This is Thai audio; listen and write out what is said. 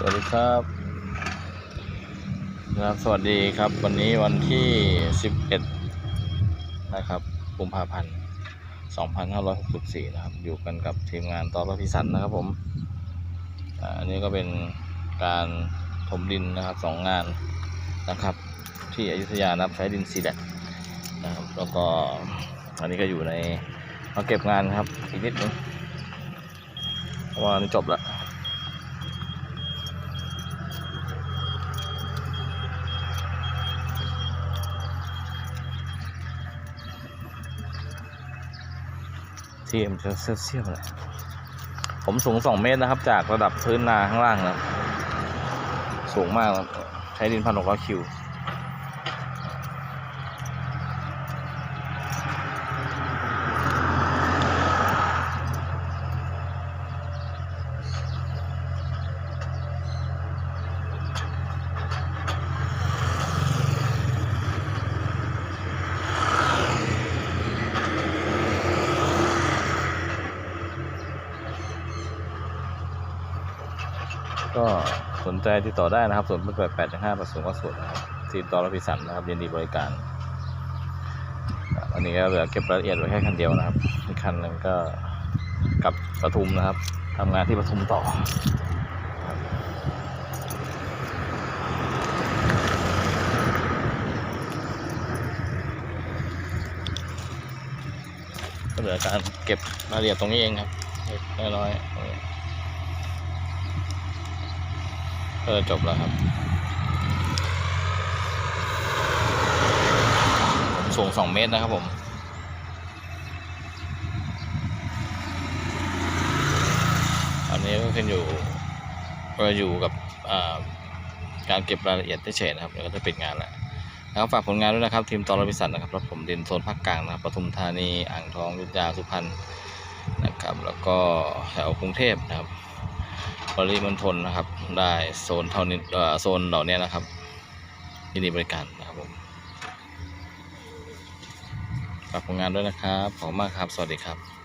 สวัสดีครับนะครับ สวัสดีครับ วันนี้วันที่ 11 นะครับกุมภาพันธ์ 2564 นะครับ อยู่กันกับทีมงานตอรพิสันนะครับผม อันนี้ก็เป็นการถมดินนะครับสองงานนะครับ ที่อยุธยานับใช้ดินซีแดกนะครับ แล้วก็อันนี้ก็อยู่ในมาเก็บงานครับอีกนิดนึงเพราะว่าอันนี้จบแล้ว ที่มันจะเสียวๆเลยผมสูงสองเมตรนะครับ จากระดับพื้นนาข้างล่างนะสูงมากนะใช้ดินพันหกร้อยคิว ก็สนใจติดต่อได้นะครับส่วนแปดแปดห้าประสงค์ก็ส่วนทีมตอรพิสันนะครับยินดีบริการอันนี้ก็เหลือเก็บรายละเอียดไว้แค่คันเดียวนะครับอีกคันหนึ่งก็กลับปทุมนะครับทำงานที่ปทุมต่อก็เหลือการเก็บรายละเอียดตรงนี้เองครับเล็กน้อยๆตรงนี้ ก็จะจบแล้วครับผมสูงสองเมตรนะครับผมอันนี้ก็ขึ้นอยู่ก็อยู่กับาการเก็บรายละเอียดเฉยๆนะครับเดี๋ยวก็จะปิดงานแล้วนะครับฝากผลงานด้วยนะครับ ทีมตอรพิสันนะครับรถผมดินโซนภาคกลางนะครับปทุมธานีอ่างทองยุทธยาสุพรรณนะครับ แล้วก็แถวกรุงเทพนะครับ ปริมณฑลนะครับ ได้โซนเท่านี้โซนเหล่านี้นะครับยินดีบริการนะครับผมฝากผลงานด้วยนะครับ ขอบคุณมากครับ สวัสดีครับ